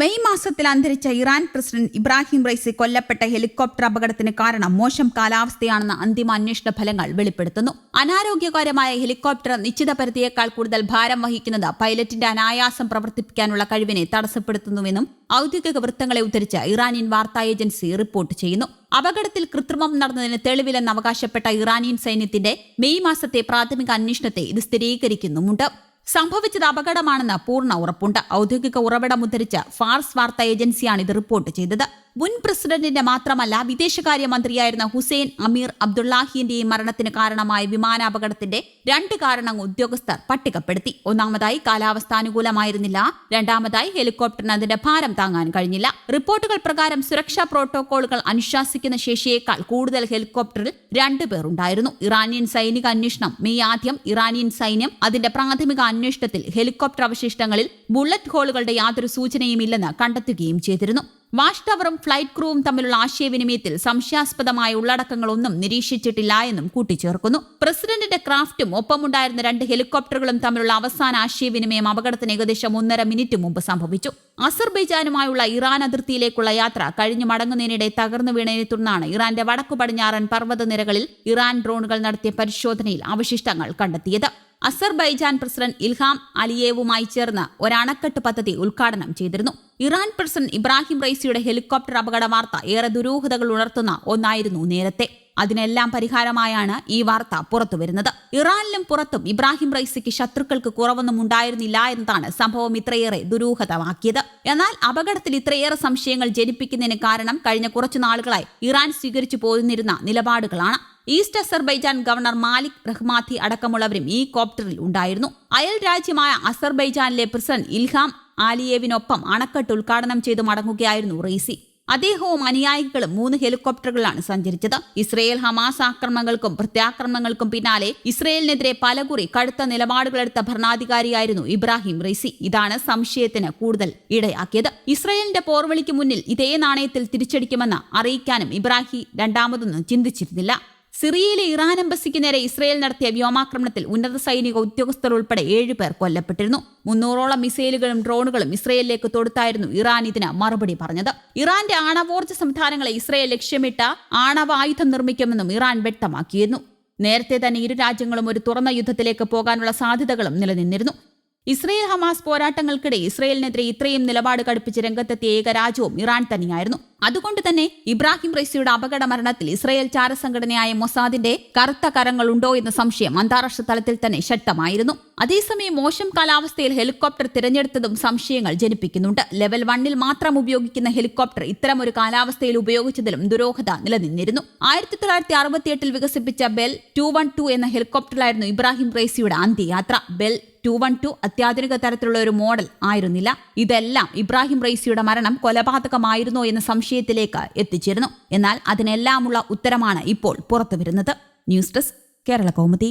May മാസത്തിൽ അന്തരിച്ച Iran president Ebrahim Raisi കൊല്ലപ്പെട്ട ഹെലികോപ്റ്റർ അപകടത്തിന് കാരണം മോശം കാലാവസ്ഥയാണെന്ന അന്തിമ അന്വേഷണ ഫലങ്ങൾ വെളിപ്പെടുത്തുന്നു. അനാരോഗ്യകരമായ ഹെലികോപ്റ്റർ നിശ്ചിത പരിധിയേക്കാൾ കൂടുതൽ ഭാരം വഹിക്കുന്നത് പൈലറ്റിന്റെ അനായാസം പ്രവർത്തിപ്പിക്കാനുള്ള കഴിവിനെ തടസ്സപ്പെടുത്തുന്നുവെന്നും ഔദ്യോഗിക വൃത്തങ്ങളെ ഉദ്ധരിച്ച് ഇറാനിയൻ വാർത്താ ഏജൻസി റിപ്പോർട്ട് ചെയ്യുന്നു. അപകടത്തിൽ കൃത്രിമം നടന്നതിന് തെളിവില്ലെന്ന് അവകാശപ്പെട്ട ഇറാനിയൻ സൈന്യത്തിന്റെ മെയ് മാസത്തെ പ്രാഥമിക അന്വേഷണത്തെ ഇത് സ്ഥിരീകരിക്കുന്നുമുണ്ട്. സംഭവിച്ചത് അപകടമാണെന്ന് പൂർണ ഉറപ്പുണ്ട്. ഔദ്യോഗിക ഉറവിടം ഉദ്ധരിച്ച് ഫാർസ് വാർത്താ ഏജൻസിയാണ് ഇത് റിപ്പോർട്ട് ചെയ്തത്. മുൻ പ്രസിഡന്റിന്റെ മാത്രമല്ല വിദേശകാര്യമന്ത്രിയായിരുന്ന ഹുസൈൻ അമീർ അബ്ദുള്ളാഹിന്റെയും മരണത്തിന് കാരണമായ വിമാനാപകടത്തിന്റെ രണ്ട് കാരണങ്ങൾ ഉദ്യോഗസ്ഥർ പട്ടികപ്പെടുത്തി. ഒന്നാമതായി കാലാവസ്ഥാനുകൂലമായിരുന്നില്ല. രണ്ടാമതായി ഹെലികോപ്റ്ററിന് അതിന്റെ ഭാരം താങ്ങാൻ കഴിഞ്ഞില്ല. റിപ്പോർട്ടുകൾ പ്രകാരം സുരക്ഷാ പ്രോട്ടോകോളുകൾ അനുശാസിക്കുന്ന ശേഷിയേക്കാൾ കൂടുതൽ ഹെലികോപ്റ്ററിൽ രണ്ടുപേർ ഉണ്ടായിരുന്നു. ഇറാനിയൻ സൈനിക അന്വേഷണം മെയ് ആദ്യം ഇറാനിയൻ സൈന്യം അതിന്റെ പ്രാഥമിക അന്വേഷണത്തിൽ ഹെലികോപ്റ്റർ അവശിഷ്ടങ്ങളിൽ ബുള്ളറ്റ് ഹോളുകളുടെ യാതൊരു സൂചനയും ഇല്ലെന്ന് കണ്ടെത്തുകയും ചെയ്തിരുന്നു. വാഷ് ടവറും ഫ്ലൈറ്റ് ക്രൂവും തമ്മിലുള്ള ആശയവിനിമയത്തിൽ സംശയാസ്പദമായ ഉള്ളടക്കങ്ങളൊന്നും നിരീക്ഷിച്ചിട്ടില്ല എന്നും കൂട്ടിച്ചേർക്കുന്നു. പ്രസിഡന്റിന്റെ ക്രാഫ്റ്റും ഒപ്പമുണ്ടായിരുന്ന രണ്ട് ഹെലികോപ്റ്ററുകളും തമ്മിലുള്ള അവസാന ആശയവിനിമയം അപകടത്തിന് ഏകദേശം ഒന്നര മിനിറ്റ് മുമ്പ് സംഭവിച്ചു. അസർബൈജാനുമായുള്ള ഇറാൻ അതിർത്തിയിലേക്കുള്ള യാത്ര കഴിഞ്ഞു മടങ്ങുന്നതിനിടെ തകർന്നു വീണതിനെ തുടർന്നാണ് ഇറാന്റെ വടക്കു പടിഞ്ഞാറൻ പർവതനിരകളിൽ ഇറാൻ ഡ്രോണുകൾ നടത്തിയ പരിശോധനയിൽ അവശിഷ്ടങ്ങൾ കണ്ടെത്തിയത്. അസർബൈജാൻ പ്രസിഡന്റ് ഇൽഹാം അലിയേവുമായി ചേർന്ന് ഒരണക്കെട്ട് പദ്ധതി ഉദ്ഘാടനം ചെയ്തിരുന്നു. ഇറാൻ പ്രസിഡന്റ് ഇബ്രാഹിം റൈസിയുടെ ഹെലികോപ്റ്റർ അപകട വാർത്ത ഏറെ ദുരൂഹതകൾ ഉണർത്തുന്ന ഒന്നായിരുന്നു നേരത്തെ. അതിനെല്ലാം പരിഹാരമായാണ് ഈ വാർത്ത പുറത്തുവരുന്നത്. ഇറാനിലും പുറത്തും ഇബ്രാഹിം റൈസിക്ക് ശത്രുക്കൾക്ക് കുറവൊന്നും ഉണ്ടായിരുന്നില്ല എന്നതാണ് സംഭവം ഇത്രയേറെ ദുരൂഹതമാക്കിയത്. എന്നാൽ അപകടത്തിൽ ഇത്രയേറെ സംശയങ്ങൾ ജനിപ്പിക്കുന്നതിന് കാരണം കഴിഞ്ഞ കുറച്ചു നാളുകളായി ഇറാൻ സ്വീകരിച്ചു പോന്നിരുന്ന നിലപാടുകളാണ്. East Azerbaijan governor Malek Rahmati അടക്കമുള്ളവരും ഈ കോപ്റ്ററിൽ ഉണ്ടായിരുന്നു. അയൽ രാജ്യമായ അസർബൈജാനിലെ പ്രസിഡന്റ് ഇൽഹാം ആലിയേവിനൊപ്പം അണക്കെട്ട് ഉദ്ഘാടനം ചെയ്തു മടങ്ങുകയായിരുന്നു റെയ്സി അദ്ദേഹവും അനുയായികളും മൂന്ന് ഹെലികോപ്റ്ററുകളാണ് സഞ്ചരിച്ചത്. ഇസ്രയേൽ ഹമാസ് ആക്രമണങ്ങൾക്കും പ്രത്യാക്രമണങ്ങൾക്കും പിന്നാലെ ഇസ്രയേലിനെതിരെ പലകുറി കടുത്ത നിലപാടുകളെടുത്ത ഭരണാധികാരിയായിരുന്നു ഇബ്രാഹിം റൈസി. ഇതാണ് സംശയത്തിന് കൂടുതൽ ഇടയാക്കിയത്. ഇസ്രയേലിന്റെ പോർവിളിക്ക് മുന്നിൽ ഇതേ നാണയത്തിൽ തിരിച്ചടിക്കുമെന്ന് അറിയിക്കാനും ഇബ്രാഹിം രണ്ടാമതൊന്നും ചിന്തിച്ചിരുന്നില്ല. സിറിയയിലെ ഇറാൻ എംബസിക്ക് നേരെ ഇസ്രയേൽ നടത്തിയ വ്യോമാക്രമണത്തിൽ ഉന്നത സൈനിക ഉദ്യോഗസ്ഥർ ഉൾപ്പെടെ ഏഴുപേർ കൊല്ലപ്പെട്ടിരുന്നു. മുന്നൂറോളം മിസൈലുകളും ഡ്രോണുകളും ഇസ്രയേലിലേക്ക് തൊടുത്തായിരുന്നു ഇറാൻ ഇതിന് മറുപടി പറഞ്ഞത്. ഇറാന്റെ ആണവോർജ സംവിധാനങ്ങളെ ഇസ്രയേൽ ലക്ഷ്യമിട്ട ആണവായുധം നിർമ്മിക്കുമെന്നും ഇറാൻ വ്യക്തമാക്കിയിരുന്നു. നേരത്തെ തന്നെ ഇരു രാജ്യങ്ങളും ഒരു തുറന്ന യുദ്ധത്തിലേക്ക് പോകാനുള്ള സാധ്യതകളും നിലനിന്നിരുന്നു. ഇസ്രയേൽ ഹമാസ് പോരാട്ടങ്ങൾക്കിടെ ഇസ്രയേലിനെതിരെ ഇത്രയും നിലപാട് കടുപ്പിച്ച് രംഗത്തെത്തിയ ഏക രാജ്യവും ഇറാൻ തന്നെയായിരുന്നു. അതുകൊണ്ട് തന്നെ ഇബ്രാഹിം റൈസിയുടെ അപകട മരണത്തിൽ ഇസ്രയേൽ ചാരസംഘടനയായ മൊസാദിന്റെ കറുത്ത കരങ്ങളുണ്ടോ എന്ന സംശയം അന്താരാഷ്ട്ര തലത്തിൽ തന്നെ ശക്തമായിരുന്നു. അതേസമയം മോശം കാലാവസ്ഥയിൽ ഹെലികോപ്റ്റർ തിരഞ്ഞെടുത്തതും സംശയങ്ങൾ ജനിപ്പിക്കുന്നുണ്ട്. ലെവൽ വണ്ണിൽ മാത്രം ഉപയോഗിക്കുന്ന ഹെലികോപ്റ്റർ ഇത്തരമൊരു കാലാവസ്ഥയിൽ ഉപയോഗിച്ചതിലും ദുരോഹത നിലനിന്നിരുന്നു. ആയിരത്തി തൊള്ളായിരത്തി അറുപത്തിയെട്ടിൽ വികസിപ്പിച്ച ബെൽ ടു വൺ ടു എന്ന ഹെലികോപ്റ്ററിലായിരുന്നു ഇബ്രാഹിം റൈസിയുടെ അന്ത്യയാത്ര. ബെൽ ടു വൺ ടു അത്യാധുനിക തരത്തിലുള്ള ഒരു മോഡൽ ആയിരുന്നില്ല. ഇതെല്ലാം ഇബ്രാഹിം റൈസിയുടെ മരണം കൊലപാതകമായിരുന്നോ എന്ന ആശയത്തിലേക്ക് എത്തിച്ചേരുന്നു. എന്നാൽ അതിനെല്ലാമുള്ള ഉത്തരമാണ് ഇപ്പോൾ പുറത്തുവരുന്നത്. News desk Kerala Kaumudi.